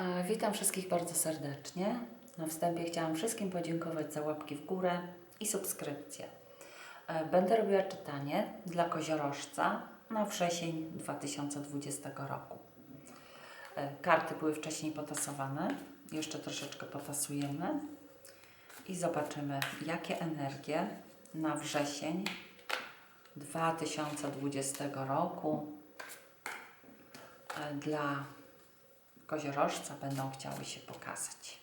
E, Witam wszystkich bardzo serdecznie. Na wstępie chciałam wszystkim podziękować za łapki w górę i subskrypcję. E, Będę robiła czytanie dla koziorożca na wrzesień 2020 roku. E, Karty były wcześniej potasowane, jeszcze troszeczkę potasujemy i zobaczymy, jakie energie na wrzesień 2020 roku dla koziorożca będą chciały się pokazać.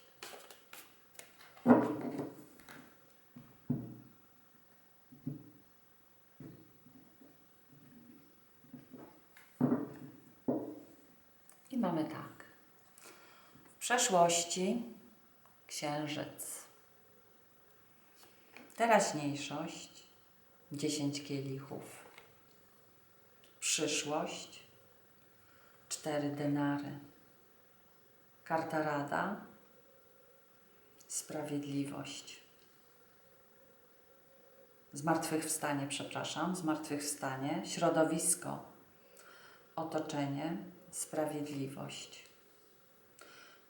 I mamy tak. W przeszłości księżyc. Teraźniejszość 10 kielichów. Przyszłość cztery denary. Karta Rada, Sprawiedliwość. Zmartwychwstanie, przepraszam, zmartwychwstanie, środowisko, otoczenie, sprawiedliwość.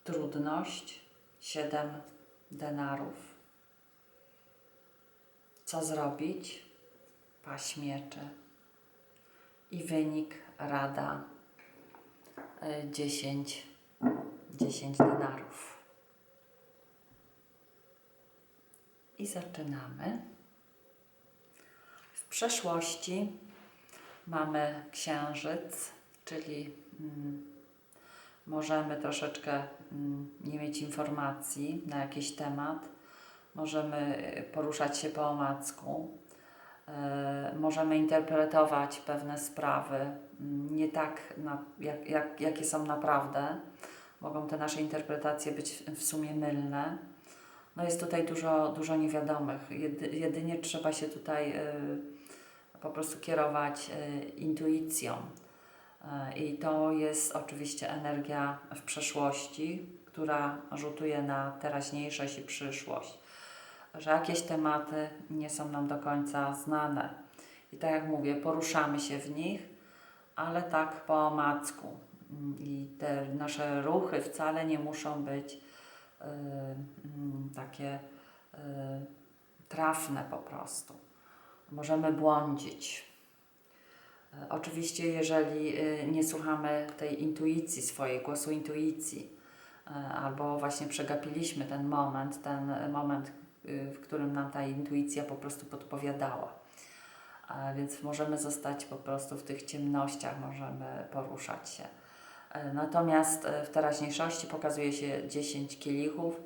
Trudność, siedem denarów. Co zrobić? Paść miecze. I wynik, rada, y, dziesięć 10 denarów. I zaczynamy. W przeszłości mamy księżyc, czyli mm, możemy troszeczkę mm, nie mieć informacji na jakiś temat, możemy y, poruszać się po omacku, e, możemy interpretować pewne sprawy mm, nie tak, na, jak, jak, jakie są naprawdę mogą te nasze interpretacje być w sumie mylne. No jest tutaj dużo, dużo niewiadomych. Jedy, jedynie trzeba się tutaj y, po prostu kierować y, intuicją. Y, I to jest oczywiście energia w przeszłości, która rzutuje na teraźniejszość i przyszłość. Że jakieś tematy nie są nam do końca znane. I tak jak mówię, poruszamy się w nich, ale tak po omacku i te nasze ruchy wcale nie muszą być y, mm, takie y, trafne po prostu. Możemy błądzić. Y, Oczywiście, jeżeli nie słuchamy tej intuicji swojej, głosu intuicji, albo właśnie przegapiliśmy ten moment, ten moment, w którym nam ta intuicja po prostu podpowiadała. Więc możemy zostać po prostu w tych ciemnościach, możemy poruszać się. E, Natomiast e, w teraźniejszości pokazuje się 10 kielichów,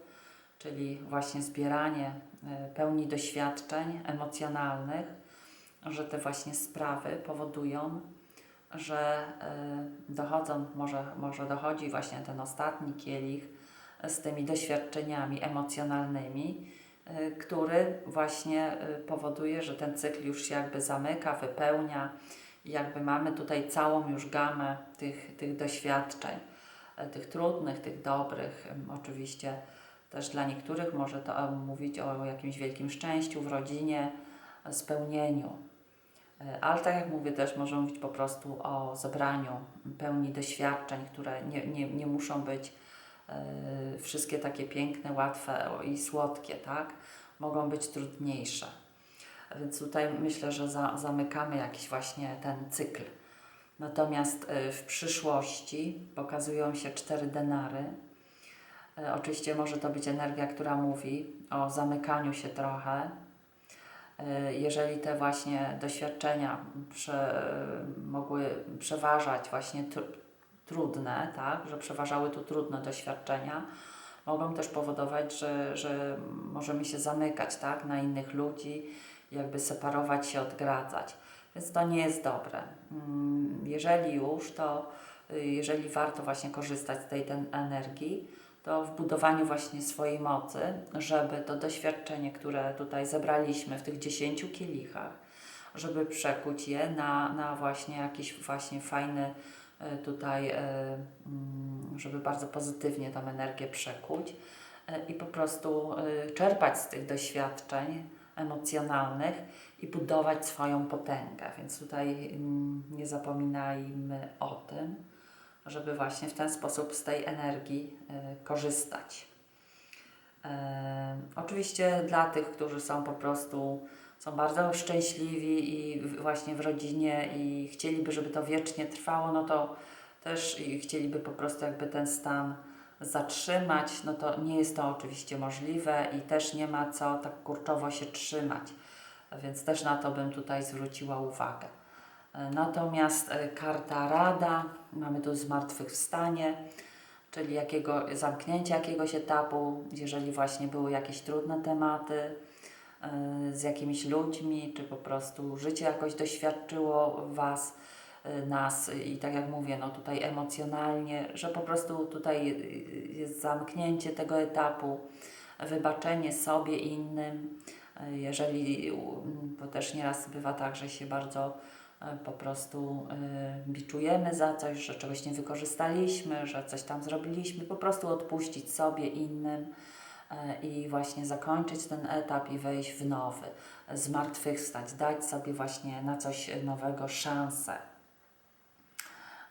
czyli właśnie zbieranie e, pełni doświadczeń emocjonalnych, że te właśnie sprawy powodują, że dochodzą, może, może dochodzi właśnie ten ostatni kielich z tymi doświadczeniami emocjonalnymi, który właśnie powoduje, że ten cykl już się jakby zamyka, wypełnia jakby mamy tutaj całą już gamę tych, tych doświadczeń, e, tych trudnych, tych dobrych. Oczywiście też dla niektórych może to em, mówić o jakimś wielkim szczęściu w rodzinie, e, spełnieniu. E, Ale tak jak mówię, też może mówić po prostu o zebraniu pełni doświadczeń, które nie, nie, nie muszą być e, wszystkie takie piękne, łatwe i słodkie, tak? Mogą być trudniejsze. Więc tutaj myślę, że za, zamykamy jakiś właśnie ten cykl. Natomiast y, w przyszłości pokazują się cztery denary. Y, Oczywiście może to być energia, która mówi o zamykaniu się trochę. Y, Jeżeli te właśnie doświadczenia prze, mogły przeważać właśnie tr, trudne, tak, że przeważały tu trudne doświadczenia, mogą też powodować, że, że możemy się zamykać tak, na innych ludzi, jakby separować się, odgradzać. Więc to nie jest dobre. Mm, Jeżeli już, to y, jeżeli warto właśnie korzystać z tej ten energii, to w budowaniu właśnie swojej mocy, żeby to doświadczenie, które tutaj zebraliśmy w tych dziesięciu kielichach, żeby przekuć je na, na właśnie jakiś właśnie fajny y, tutaj, y, mm, żeby bardzo pozytywnie tą energię przekuć i po prostu czerpać z tych doświadczeń emocjonalnych i budować swoją potęgę. Więc tutaj mm, nie zapominajmy o tym, żeby właśnie w ten sposób z tej energii e, korzystać. E, Oczywiście dla tych, którzy są po prostu są bardzo szczęśliwi i właśnie w rodzinie i chcieliby, żeby to wiecznie trwało, no to też chcieliby po prostu jakby ten stan zatrzymać, no to nie jest to oczywiście możliwe i też nie ma co tak kurczowo się trzymać, więc też na to bym tutaj zwróciła uwagę. Natomiast e, karta Rada, mamy tu zmartwychwstanie, czyli jakiego, zamknięcie jakiegoś etapu, jeżeli właśnie były jakieś trudne tematy e, z jakimiś ludźmi, czy po prostu życie jakoś doświadczyło Was, nas i tak jak mówię, no tutaj emocjonalnie, że po prostu tutaj jest zamknięcie tego etapu, wybaczenie sobie innym, jeżeli, bo też nieraz bywa tak, że się bardzo e, po prostu e, biczujemy za coś, że czegoś nie wykorzystaliśmy, że coś tam zrobiliśmy, po prostu odpuścić sobie, innym e, i właśnie zakończyć ten etap i wejść w nowy, zmartwychwstać, dać sobie właśnie na coś nowego szansę.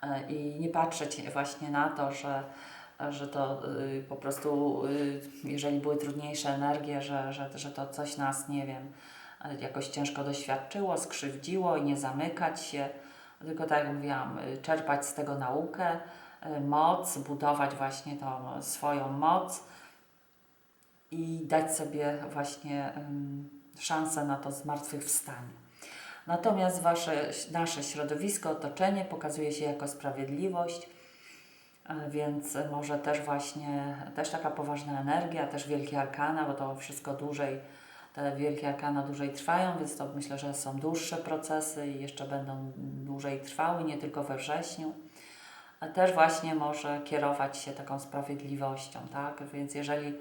E, I nie patrzeć właśnie na to, że, że to y, po prostu, y, jeżeli były trudniejsze energie, że, że, że to coś nas, nie wiem, e, jakoś ciężko doświadczyło, skrzywdziło i nie zamykać się, tylko tak jak mówiłam, y, czerpać z tego naukę, moc, budować właśnie tą swoją moc i dać sobie właśnie szansę na to zmartwychwstanie. Natomiast wasze, nasze środowisko, otoczenie pokazuje się jako sprawiedliwość, e, więc może też właśnie, też taka poważna energia, też wielkie arkana, bo to wszystko dłużej, te wielkie arkana dłużej trwają, więc to myślę, że są dłuższe procesy i jeszcze będą dłużej trwały, nie tylko we wrześniu. A też właśnie może kierować się taką sprawiedliwością, tak? Więc jeżeli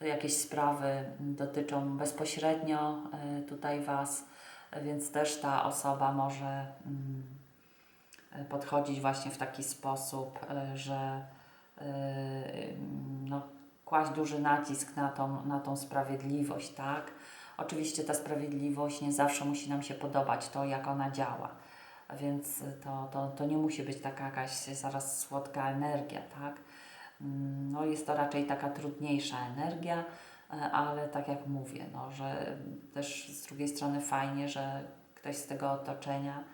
jakieś sprawy dotyczą bezpośrednio e, tutaj Was, więc też ta osoba może mm, podchodzić właśnie w taki sposób, e, że e, no, kłaść duży nacisk na tą, na tą sprawiedliwość, tak? Oczywiście ta sprawiedliwość nie zawsze musi nam się podobać, to jak ona działa. Więc to, to, to nie musi być taka jakaś zaraz słodka energia, tak? Mm, No jest to raczej taka trudniejsza energia, ale tak jak mówię, no, że też z drugiej strony fajnie, że ktoś z tego otoczenia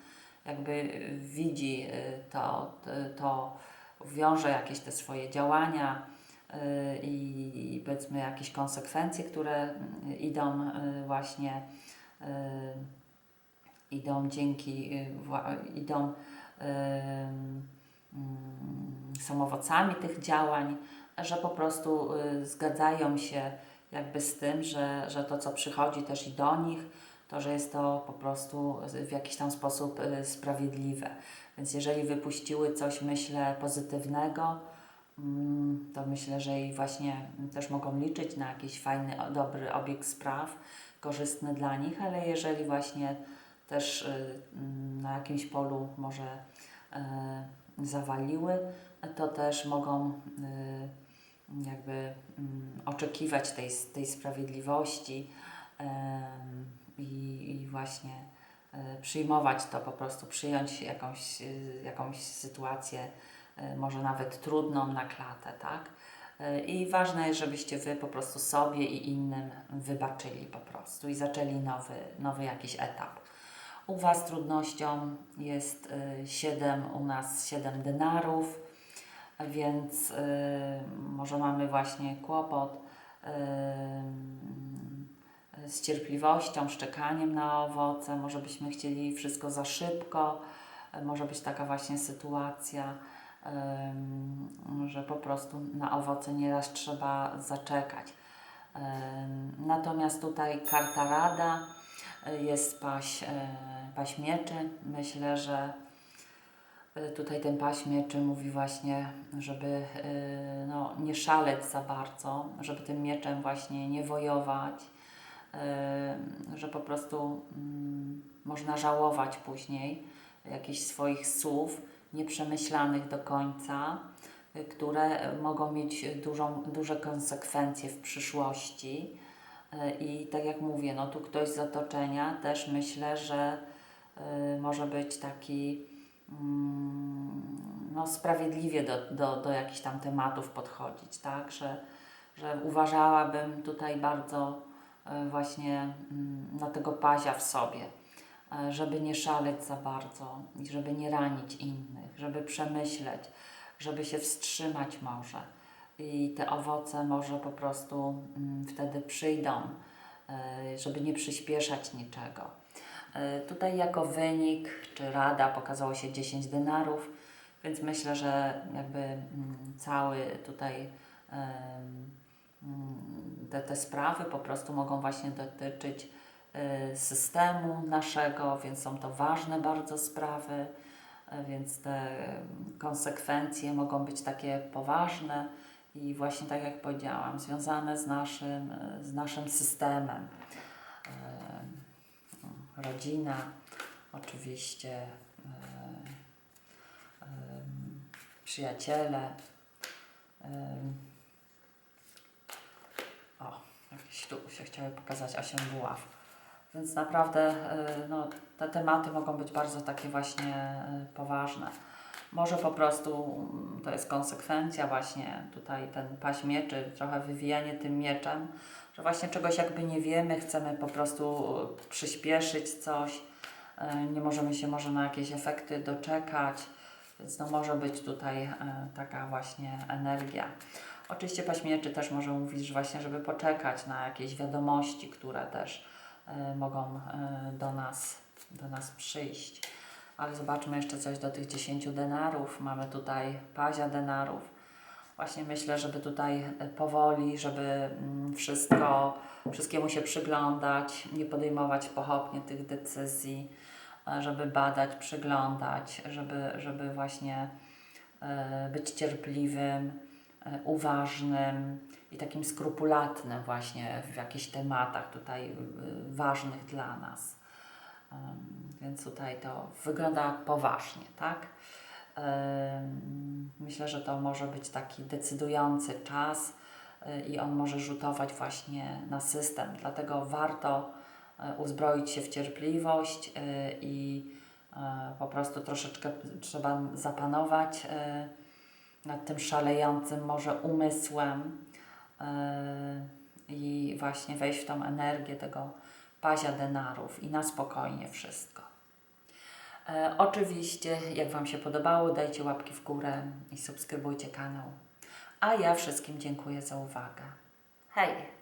jakby widzi y, to, y, to wiąże jakieś te swoje działania y, i, powiedzmy jakieś konsekwencje, które idą właśnie idą dzięki, idą ym, są tych działań, że po prostu zgadzają się jakby z tym, że, że to, co przychodzi też i do nich, to, że jest to po prostu w jakiś tam sposób y, sprawiedliwe. Więc jeżeli wypuściły coś, myślę, pozytywnego, mm, to myślę, że i właśnie też mogą liczyć na jakiś fajny, dobry obieg spraw, korzystny dla nich, ale jeżeli właśnie też y, mm, na jakimś polu może y, zawaliły, to też mogą jakby mm, oczekiwać tej, tej sprawiedliwości i, i właśnie y, przyjmować to po prostu, przyjąć jakąś, y, jakąś sytuację, y, może nawet trudną na klatę, tak? I ważne jest, żebyście Wy po prostu sobie i innym wybaczyli po prostu i zaczęli nowy, nowy jakiś etap. U Was trudnością jest 7, u nas 7 denarów, więc y, może mamy właśnie kłopot y, z cierpliwością, szczekaniem na owoce, może byśmy chcieli wszystko za szybko, y, może być taka właśnie sytuacja, ym, że po prostu na owoce nieraz trzeba zaczekać. Natomiast tutaj karta Rada y, jest paś, y, paś mieczy. Myślę, że y, tutaj ten paś mieczy mówi właśnie, żeby y, no, nie szaleć za bardzo, żeby tym mieczem właśnie nie wojować, y, że po prostu mm, można żałować później jakichś swoich słów nieprzemyślanych do końca, y, które mogą mieć dużą, duże konsekwencje w przyszłości. I tak jak mówię, no tu ktoś z otoczenia też myślę, że może być taki no, sprawiedliwie do, do, do jakichś tam tematów podchodzić, tak? Że, że uważałabym tutaj bardzo e, właśnie mm, na tego pazia w sobie, e, żeby nie szaleć za bardzo i żeby nie ranić innych, żeby przemyśleć, żeby się wstrzymać może. I te owoce może po prostu mm, wtedy przyjdą, e, żeby nie przyspieszać niczego. E, Tutaj jako wynik czy rada pokazało się 10 denarów, więc myślę, że jakby mm, cały tutaj mm, te, te sprawy po prostu mogą właśnie dotyczyć e, systemu naszego, więc są to ważne bardzo sprawy, e, więc te konsekwencje mogą być takie poważne i właśnie tak jak powiedziałam, związane z naszym, z naszym systemem. Rodzina, oczywiście e, em, przyjaciele. em, O, jakieś tu się chciały pokazać osiem buław. Więc naprawdę e, no, te tematy mogą być bardzo takie właśnie e, poważne. Może po prostu mm, to jest konsekwencja właśnie tutaj ten paść mieczy, trochę wywijanie tym mieczem, że właśnie czegoś jakby nie wiemy, chcemy po prostu przyspieszyć coś, e, nie możemy się może na jakieś efekty doczekać, więc no może być tutaj e, taka właśnie energia. Oczywiście paść mieczy też może mówić, że właśnie żeby poczekać na jakieś wiadomości, które też e, mogą e, do nas, do nas przyjść. Ale zobaczmy jeszcze coś do tych 10 denarów. Mamy tutaj pazia denarów. Właśnie myślę, żeby tutaj e, powoli, żeby mm, wszystko, wszystkiemu się przyglądać, nie podejmować pochopnie tych decyzji, e, żeby badać, przyglądać, żeby, żeby właśnie e, być cierpliwym, uważnym i takim skrupulatnym właśnie w jakichś tematach tutaj ważnych dla nas. Więc tutaj to wygląda poważnie, tak? Myślę, że to może być taki decydujący czas y, i on może rzutować właśnie na system. Dlatego warto e, uzbroić się w cierpliwość y, i e, po prostu troszeczkę trzeba zapanować nad tym szalejącym może umysłem i właśnie wejść w tą energię tego pazia denarów i na spokojnie wszystko. E, oczywiście, jak Wam się podobało, dajcie łapki w górę i subskrybujcie kanał. A ja wszystkim dziękuję za uwagę. Hej!